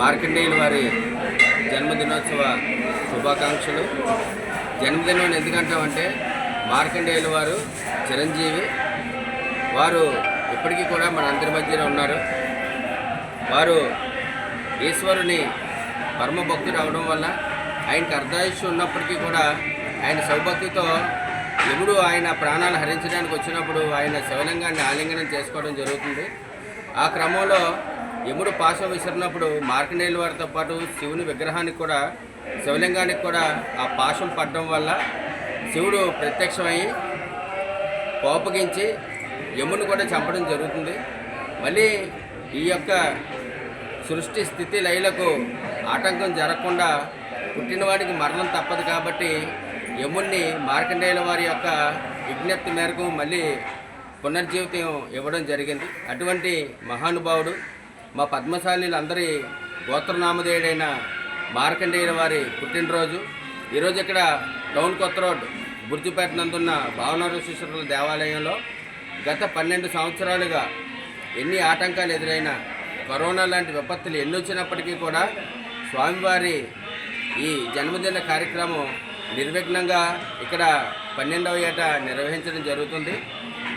మార్కండేయులు వారి జన్మదినోత్సవ శుభాకాంక్షలు. జన్మదినం ఎందుకంటామంటే మార్కండేయులు వారు చిరంజీవి వారు ఇప్పటికీ కూడా మన అందరి మధ్యలో ఉన్నారు. వారు ఈశ్వరుని పరమ భక్తుడు అవడం వల్ల ఆయనకి అర్ధాయుష్యం ఉన్నప్పటికీ కూడా ఆయన సౌభక్తితో ఎప్పుడు ఆయన ప్రాణాలు హరించడానికి వచ్చినప్పుడు ఆయన శివలింగాన్ని ఆలింగనం చేసుకోవడం జరుగుతుంది. ఆ క్రమంలో యముడు పాశం విసిరినప్పుడు మార్కండేయుల వారితో పాటు శివుని విగ్రహానికి కూడా శివలింగానికి కూడా ఆ పాశం పడడం వల్ల శివుడు ప్రత్యక్షమై కోపగించి యముని కూడా చంపడం జరుగుతుంది. మళ్ళీ ఈ యొక్క సృష్టి స్థితి లయలకు ఆటంకం జరగకుండా పుట్టినవాడికి మరణం తప్పదు కాబట్టి యముణ్ణి మార్కండేయుల వారి యొక్క విజ్ఞప్తి మేరకు మళ్ళీ పునర్జీవితం ఇవ్వడం జరిగింది. అటువంటి మహానుభావుడు మా పద్మశాలీలందరి గోత్రనామధేయుడైన మార్కండేయుల వారి పుట్టినరోజు. ఈరోజు ఇక్కడ టౌన్ కొత్త రోడ్ బుర్జుపేట నందున్న భావనరేశ్వరుల దేవాలయంలో గత పన్నెండు సంవత్సరాలుగా ఎన్ని ఆటంకాలు ఎదురైనా కరోనా లాంటి విపత్తులు ఎన్ని వచ్చినప్పటికీ కూడా స్వామివారి ఈ జన్మదిన కార్యక్రమం నిర్విఘ్నంగా ఇక్కడ పన్నెండవ ఏట నిర్వహించడం జరుగుతుంది.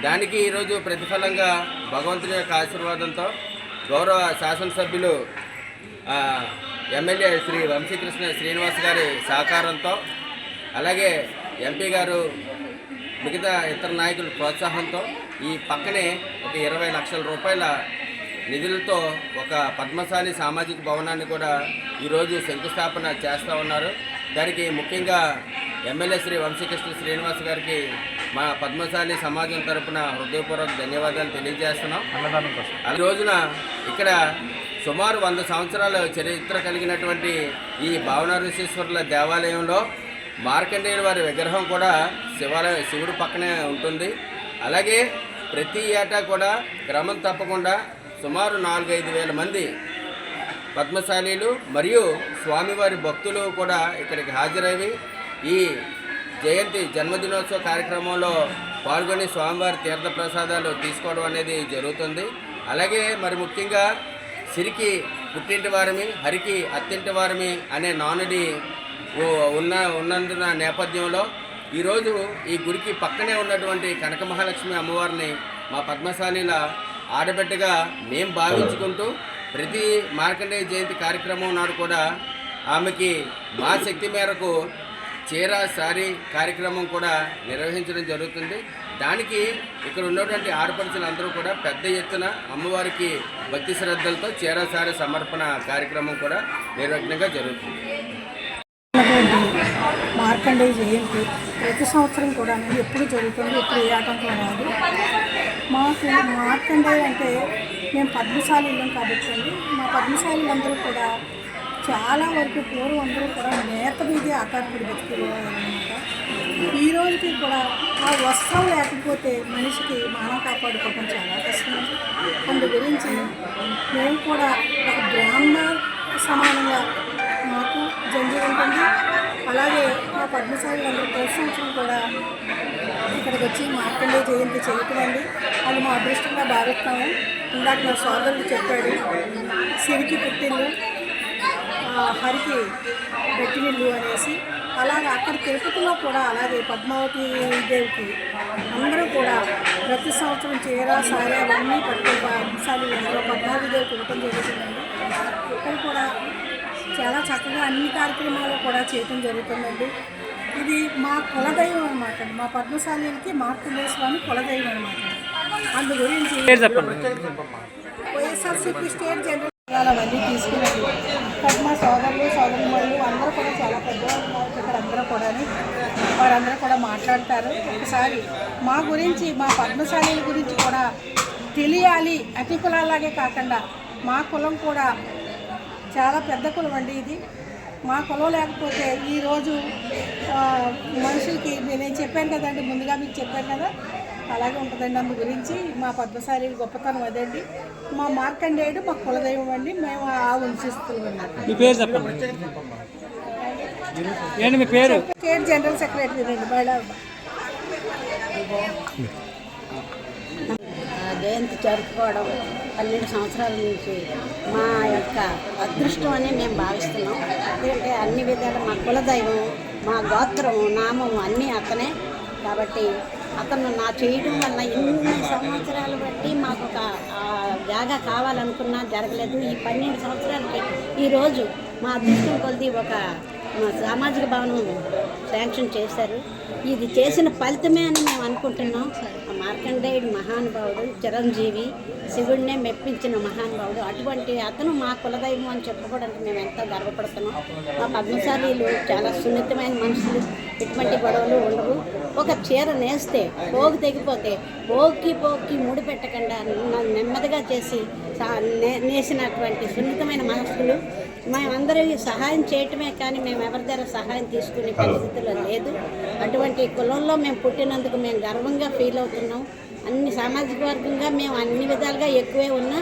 దానికి ఈరోజు ప్రతిఫలంగా భగవంతుని యొక్క ఆశీర్వాదంతో గౌరవ శాసనసభ్యులు ఎమ్మెల్యే శ్రీ వంశీకృష్ణ శ్రీనివాస్ గారి సహకారంతో అలాగే ఎంపీ గారు మిగతా ఇతర నాయకుల ప్రోత్సాహంతో ఈ పక్కనే ఒక ఇరవై లక్షల రూపాయల నిధులతో ఒక పద్మశాలి సామాజిక భవనాన్ని కూడా ఈరోజు శంకుస్థాపన చేస్తూ ఉన్నారు. దానికి ముఖ్యంగా ఎమ్మెల్యే శ్రీ వంశీకృష్ణ శ్రీనివాస్ గారికి మా పద్మశాలి సమాజం తరపున హృదయపూర్వక ధన్యవాదాలు తెలియజేస్తున్నాం. ఈ రోజున ఇక్కడ సుమారు వంద సంవత్సరాల చరిత్ర కలిగినటువంటి ఈ భావనారీశ్వరుల దేవాలయంలో మార్కండేయుల వారి విగ్రహం కూడా శివాలయ శివుడు పక్కనే ఉంటుంది. అలాగే ప్రతి ఏటా కూడా క్రమం తప్పకుండా సుమారు నాలుగైదు వేల మంది పద్మశాలీలు మరియు స్వామివారి భక్తులు కూడా ఇక్కడికి హాజరయ్యి ఈ జయంతి జన్మదినోత్సవ కార్యక్రమంలో పాల్గొని స్వామివారి తీర్థప్రసాదాలు తీసుకోవడం అనేది జరుగుతుంది. అలాగే మరి ముఖ్యంగా సిరికి పుట్టింటి వారమి హరికి అత్తింటి వారమి అనే నానుడి ఉన్న ఉన్నందున నేపథ్యంలో ఈరోజు ఈ గుడికి పక్కనే ఉన్నటువంటి కనక మహాలక్ష్మి అమ్మవారిని మా పద్మశాలిల ఆడబిడ్డగా మేం భావించుకుంటూ ప్రతి మార్కండేయ జయంతి కార్యక్రమం నాడు కూడా ఆమెకి మా శక్తి మేరకు చీరా సారీ కార్యక్రమం కూడా నిర్వహించడం జరుగుతుంది. దానికి ఇక్కడ ఉన్నటువంటి ఆడపడుచులందరూ కూడా పెద్ద ఎత్తున అమ్మవారికి భక్తి శ్రద్ధలతో చీరా సారీ సమర్పణ కార్యక్రమం కూడా నిర్వహణంగా జరుగుతుంది. మార్కండే మార్కండేయ జయంతి ప్రతి సంవత్సరం కూడా ఎప్పుడు జరుగుతుంది ఎప్పుడు ఏ ఆటంకం రాదు. మాకు మార్కండేయ అంటే మేము పద్మశాలీలం కాబట్టి మా పద్మశాలి అందరూ కూడా చాలా వరకు పూర్వం అందరూ కూడా నేత మీదే ఆధారపడి బతికిపోవాలన్నమాట ఈ రోజుకి కూడా ఆ వస్త్రం లేకపోతే మనిషికి మానం కాపాడుకోవడం చాలా కష్టం. అందు గురించి మేము కూడా ఒక బ్రాహ్మణ సమానంగా మాకు జంజి ఉంటుంది. అలాగే మా పద్మశాలి అందరూ ప్రతి కూడా ఇక్కడికి వచ్చి మార్కండే జయంతి చేయటం అది మా అదృష్టంగా భావిస్తాము. ఇందాక మా సోదరుడు చెప్పాడు సిరికి పుట్టిల్లు. హరికి పెట్టినిల్లు అనేసి అలాగే అక్కడ తిరుపతిలో కూడా అలాగే పద్మావతి దేవికి అందరూ కూడా ప్రతి సంవత్సరం చీర సారీ అవన్నీ పట్టుకుని పద్మశాలి అందరూ పద్మావతి దేవికి ఇవ్వటం జరుగుతుందండి. ఇక్కడ కూడా చాలా చక్కగా అన్ని కార్యక్రమాలు కూడా చేయటం జరుగుతుందండి. ఇది మా కులదైవం అనమాట మా పద్మశాలికి మార్కండేయ స్వామి కులదైవం అనమాట అందు గురించి వైఎస్ఆర్సీపీ స్టేట్ జనరల్ అవన్నీ తీసుకున్నాను. కానీ మా సోదరులు సోదరులు అందరూ కూడా చాలా పెద్దవాళ్ళు ఇక్కడ అందరూ కూడా వారందరూ కూడా మాట్లాడతారు. ఒకసారి మా గురించి మా పద్మశాలీల గురించి కూడా తెలియాలి. అతి కులాలాగే కాకుండా మా కులం కూడా చాలా పెద్ద కులం అండి ఇది. మా కులం లేకపోతే ఈరోజు మనుషులకి నేను చెప్పాను కదండి ముందుగా మీకు చెప్పాను కదా అలాగే ఉంటుందండి. అందు గురించి మా పద్మశాలి గొప్పతనం అదండి. మా మార్కండేయుడు మా కులదైవం అండి. మేము ఆ వంశిస్తున్నాం మీ పేరు చెప్పండి. ఏంటి మీ పేరు? స్టేట్ జనరల్ సెక్రటరీ అండి. ఆ జయంతి జరుపుకోవడం పన్నెండు సంవత్సరాల నుంచి మా యొక్క అదృష్టం అని మేము భావిస్తున్నాం. ఎందుకంటే అన్ని విధాలు మా కులదైవం మా గోత్రం నామం అన్నీ అతనే. కాబట్టి అతను నా చేయడం వల్ల ఇన్ని సంవత్సరాలు బట్టి మాకు ఒక జాగా కావాలనుకున్నా జరగలేదు. ఈ పన్నెండు సంవత్సరాలకి ఈరోజు మా అదృష్టం కొద్ది ఒక సామాజిక భవనం శాంక్షన్ చేశారు. ఇది చేసిన ఫలితమే అని మేము అనుకుంటున్నాం. ఆ మార్కండేయుడు మహానుభావుడు చిరంజీవి శివుడినే మెప్పించిన మహానుభావుడు. అటువంటి అతను మా కులదైవం అని చెప్పుకోవడానికి మేము ఎంతో గర్వపడుతున్నాం. మా పద్మశాలీలు చాలా సున్నితమైన మనుషులు. ఎటువంటి గొడవలు ఉండవు. ఒక చీర నేస్తే పోగు తెగిపోతే పోకి పోకి ముడి పెట్టకుండా నెమ్మదిగా చేసి సా- నే- నేసినటువంటి సున్నితమైన మనసులు మేమందరికీ సహాయం చేయటమే కానీ మేము ఎవరి దగ్గర సహాయం తీసుకునే పరిస్థితిలో లేదు. అటువంటి కులంలో మేము పుట్టినందుకు మేము గర్వంగా ఫీల్ అవుతున్నాం. అన్ని సామాజిక వర్గంగా మేము అన్ని విధాలుగా ఎక్కువే ఉన్నా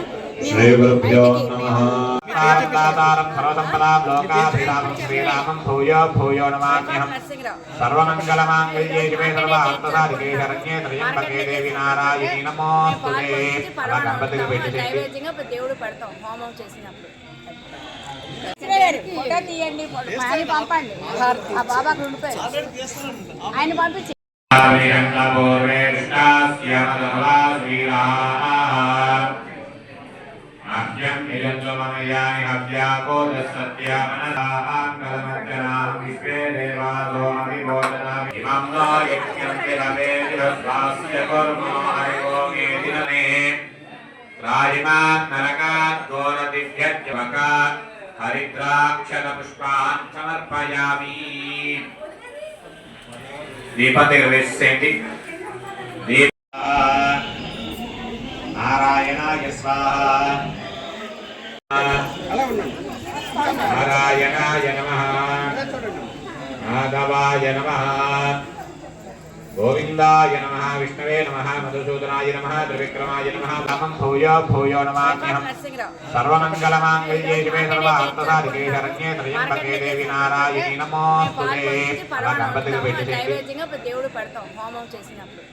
సర్వమంగళమాంగళ్యే శివే సర్వార్థసాధికే శరణ్యే త్రయంబకే దేవి నారాయణి నమోస్తుతే అలా గణపతికి పెట్టి చెప్పి నైవేద్యంగా ఇప్పుడు దేవుడు పెడతాం హోమం చేసినప్పుడు. తీయండి పంపండి. ఆ బాబాకు ఉండిపోయారు ఆయన పంపించి పూర్వే రాజిమాన్ నరకాత్ ఘోరదిభ్యజ్వకాత్ హరిద్రాక్షరపుష్పాన్ సమర్పయామి దీపం వేసేయండి దీప నారాయణాయ స్వాహ. నారాయణాయ నమ. మాధవాయ నమ. గోవిందాయ నమ విష్ణవే నమ మధుసూదనాయ నమ త్రివిక్రమాయ నమ రామం భూయో భూయో నమామ్యహం సర్వమంగళమాంగళ్యే శివే సర్వార్థసాధికే శరణ్యే త్రయంబకే దేవి నారాయణి నమోస్తుతే అలా గణపతికి పెట్టి దేవుడు హోమం చేసినప్పుడు.